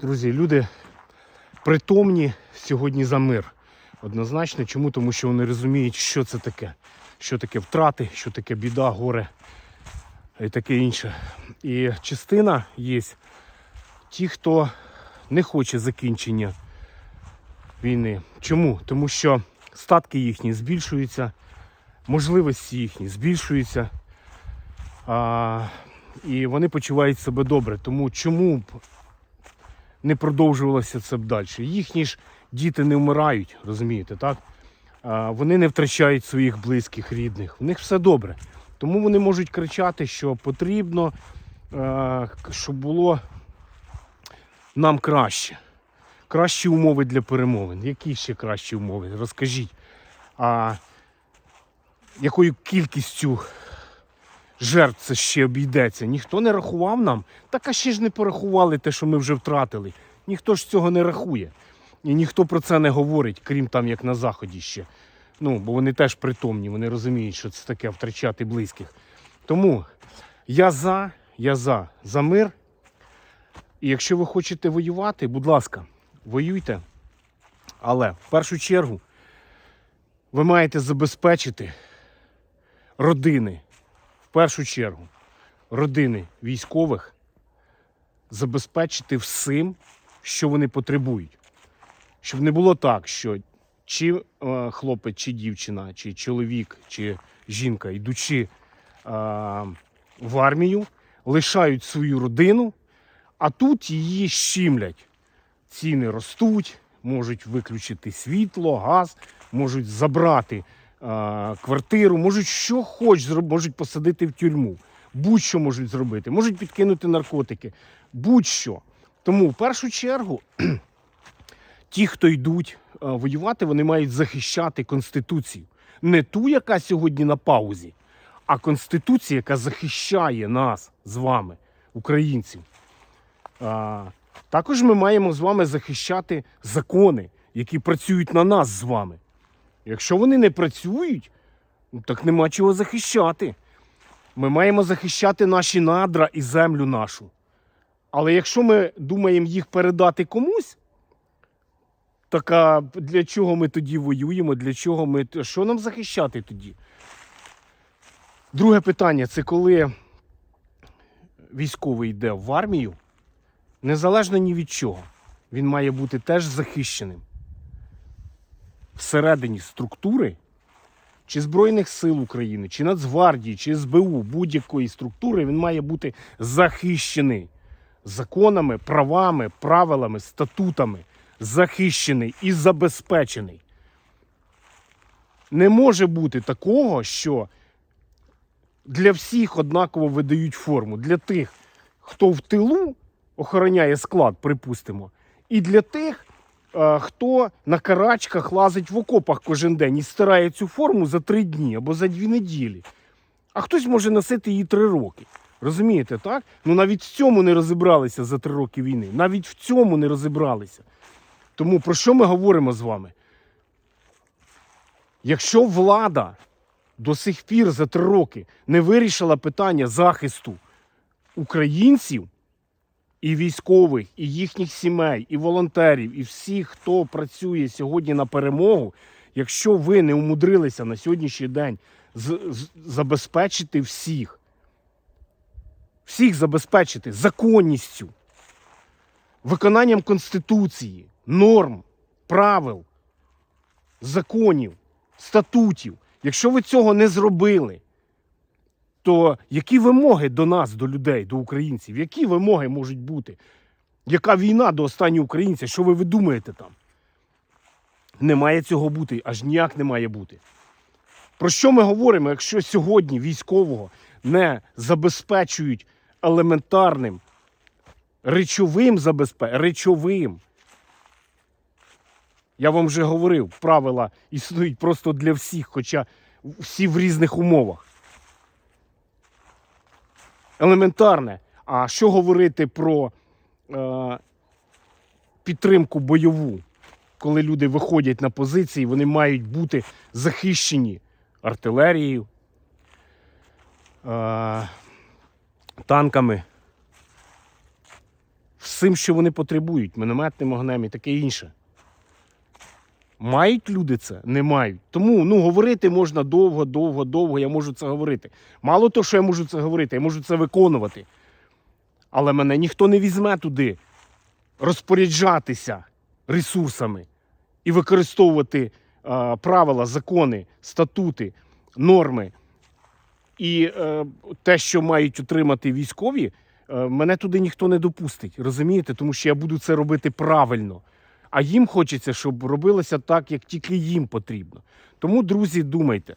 друзі, люди притомні сьогодні за мир. Однозначно, чому? Тому що вони розуміють, що це таке, що таке втрати, що таке біда, горе і таке інше. І частина є ті, хто не хоче закінчення війни. Чому? Тому що статки їхні збільшуються, можливості їхні збільшуються. А, і вони почувають себе добре. Тому чому б не продовжувалося це б далі? Їхні ж діти не вмирають, розумієте, так? Вони не втрачають своїх близьких, рідних. У них все добре. Тому вони можуть кричати, що потрібно, щоб було нам краще. Кращі умови для перемовин. Які ще кращі умови? Розкажіть. А якою кількістю жертв це ще обійдеться? Ніхто не рахував нам. Так а ще ж не порахували те, що ми вже втратили. Ніхто ж цього не рахує. І ніхто про це не говорить, крім там як на заході ще. Ну, бо вони теж притомні, вони розуміють, що це таке втрачати близьких. Тому я за, я за, за мир. І якщо ви хочете воювати, будь ласка, воюйте. Але в першу чергу ви маєте забезпечити родини, першу чергу, родини військових, забезпечити всім, що вони потребують. Щоб не було так, що чи е, хлопець, чи дівчина, чи чоловік, чи жінка, йдучи е, в армію, лишають свою родину, а тут її щімлять. Ціни ростуть, можуть виключити світло, газ, можуть забрати квартиру, можуть що хоч можуть посадити в тюрму. Будь-що можуть зробити, можуть підкинути наркотики, будь-що. Тому в першу чергу ті, хто йдуть воювати, вони мають захищати Конституцію. Не ту, яка сьогодні на паузі, а Конституція, яка захищає нас з вами, українців. Також ми маємо з вами захищати закони, які працюють на нас з вами. Якщо вони не працюють, ну, так нема чого захищати. Ми маємо захищати наші надра і землю нашу. Але якщо ми думаємо їх передати комусь, так а для чого ми тоді воюємо? Для чого ми. Що нам захищати тоді? Друге питання це коли військовий йде в армію, незалежно ні від чого, він має бути теж захищеним. Всередині структури, чи Збройних сил України, чи Нацгвардії, чи СБУ, будь-якої структури, він має бути захищений законами, правами, правилами, статутами захищений і забезпечений. Не може бути такого, що для всіх однаково видають форму. Для тих, хто в тилу охороняє склад, припустимо, і для тих, хто на карачках лазить в окопах кожен день і стирає цю форму за три дні або за дві неділі. А хтось може носити її три роки. Розумієте, так? Ну навіть в цьому не розібралися за три роки війни. Навіть в цьому не розібралися. Тому про що ми говоримо з вами? Якщо влада до сих пір за три роки не вирішила питання захисту українців і військових, і їхніх сімей, і волонтерів, і всіх, хто працює сьогодні на перемогу, якщо ви не умудрилися на сьогоднішній день з- забезпечити всіх, всіх забезпечити законністю, виконанням Конституції, норм, правил, законів, статутів. Якщо ви цього не зробили, то які вимоги до нас, до людей, до українців? Які вимоги можуть бути? Яка війна до останнього українця? Що ви видумаєте там? Не має цього бути, аж ніяк не має бути. Про що ми говоримо, якщо сьогодні військового не забезпечують елементарним речовим забезпеченням, речовим. Я вам вже говорив, правила існують просто для всіх, хоча всі в різних умовах. Елементарне. А що говорити про е, підтримку бойову, коли люди виходять на позиції, вони мають бути захищені артилерією, е, танками, всім, що вони потребують, мінометним огнем і таке інше. Мають люди це? Не мають. Тому ну, говорити можна довго, довго, довго. Я можу це говорити. Мало того, що я можу це говорити, я можу це виконувати. Але мене ніхто не візьме туди розпоряджатися ресурсами і використовувати е, правила, закони, статути, норми і е, те, що мають отримати військові, е, мене туди ніхто не допустить. Розумієте? Тому що я буду це робити правильно. А їм хочеться, щоб робилося так, як тільки їм потрібно. Тому, друзі, думайте.